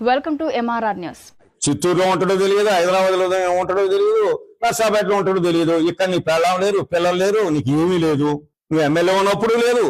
Welcome to MRR news చిత్తూరులో ఉంటాడో తెలియదు హైదరాబాద్లో ఉంటాడో తెలియదు నర్సాపేటలో ఉంటాడో తెలియదు. ఇక్కడ నీ పిల్లలు లేరు పిల్లలు లేరు నీకు ఏమీ లేదు. నువ్వు ఎమ్మెల్యే ఉన్నప్పుడు లేదు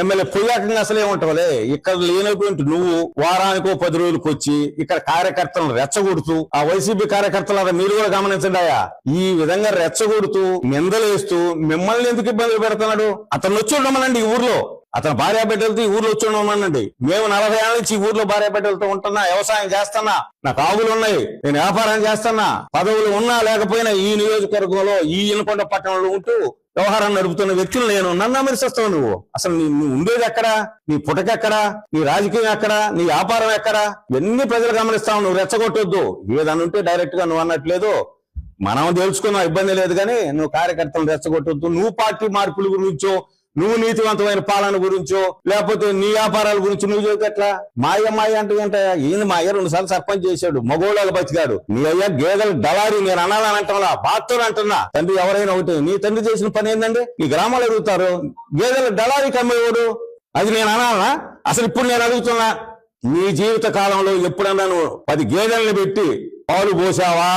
ఎమ్మెల్యే పోయాకంగా అసలే ఉంటావులే ఇక్కడ లేనటువంటి నువ్వు వారానికో పది రోజులకు వచ్చి ఇక్కడ కార్యకర్తలను రెచ్చగొడుతూ ఆ వైసీపీ కార్యకర్తల మీరు కూడా గమనించండి అయ్యా. ఈ విధంగా రెచ్చగొడుతూ నిందలేస్తూ మిమ్మల్ని ఎందుకు ఇబ్బందులు పెడుతున్నాడు? అతను వచ్చి ఉండమనండి ఈ ఊర్లో. అతను భార్య బిడ్డలతో ఈ ఊర్లో వచ్చి ఉన్నానండి మేము నలభై ఏళ్ళ నుంచి ఈ ఊర్లో భార్య బిడ్డలతో ఉంటున్నా వ్యవసాయం చేస్తున్నా నాకు ఆవులు ఉన్నాయి నేను వ్యాపారం చేస్తున్నా పదవులు ఉన్నా లేకపోయినా ఈ నియోజకవర్గంలో ఈ ఇనకొండ పట్టణంలో ఉంటూ వ్యవహారం నడుపుతున్న వ్యక్తులు నేను నన్ను అమరిస్తావు నువ్వు. అసలు నీ నువ్వు ఉండేది ఎక్కడా? నీ పుటకెక్కడా నీ రాజకీయం ఎక్కడా? నీ వ్యాపారం ఎక్కడా? ఇవన్నీ ప్రజలు గమనిస్తావు నువ్వు. రెచ్చగొట్టొద్దు. ఏదన్నా ఉంటే డైరెక్ట్గా నువ్వు అన్నట్లేదు. మనం తెలుసుకున్నావు ఇబ్బంది లేదు కానీ నువ్వు కార్యకర్తలు రెచ్చగొట్టొద్దు. నువ్వు పార్టీ మార్పుల గురించో నువ్వు నీతివంతమైన పాలన గురించో లేకపోతే నీ వ్యాపారాల గురించి నువ్వు చూపెట్లా మాయ మాయ అంటే ఏంట ఈయన మా అయ్య రెండు సార్లు సర్పంచ్ చేశాడు మగోళ్ళ బతికాడు. నీ అయ్యా గేదెల డలారి నేను అనాలని అంటున్నా బాత్తో అంటున్నా. తండ్రి ఎవరైనా ఒకటి నీ తండ్రి చేసిన పని ఏంటండి నీ గ్రామాలు అడుగుతారు గేదెల డలారి కమ్మేవాడు. అది నేను అనాలా అసలు ఇప్పుడు నేను అడుగుతున్నా నీ జీవిత కాలంలో ఎప్పుడన్నా నువ్వు పది గేదెల్ని పెట్టి పాలు పోసావా?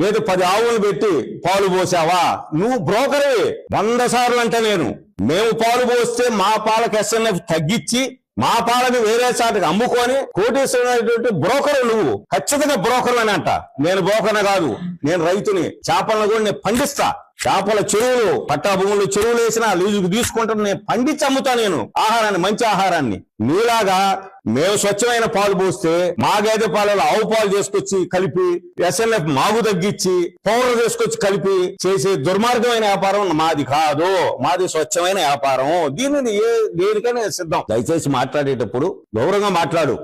లేదు పది ఆవులు పెట్టి పాలు పోసావా? నువ్వు బ్రోకరే. వంద సార్లు అంటే నేను. మేము పాలు పోస్తే మా పాలకు ఎస్ఎన్ఎఫ్ తగ్గించి మా పాలని వేరే చాటుకి అమ్ముకొని కోటేశ్వరటువంటి బ్రోకర్ నువ్వు. ఖచ్చితంగా బ్రోకర్ అని అంట. నేను బ్రోకర్ కాదు నేను రైతుని. చేపలను కూడా నేను పండిస్తా. చేపల చెరువులు పట్టా భూములు చెరువులు వేసినా లీజుకు తీసుకుంటాను నేను పండించి అమ్ముతా నేను. ఆహారాన్ని మంచి ఆహారాన్ని. మీలాగా మేము స్వచ్ఛమైన పాలు పోస్తే మా గేదె పాలలో ఆవు పాలు చేసుకొచ్చి కలిపి ఎస్ఎల్ఎఫ్ మాగు తగ్గించి పౌడర్ తీసుకొచ్చి కలిపి చేసే దుర్మార్గమైన వ్యాపారం మాది కాదు. మాది స్వచ్ఛమైన వ్యాపారం. దీనిని ఏ దేనికైనా సిద్ధం. దయచేసి మాట్లాడేటప్పుడు గౌరవంగా మాట్లాడు.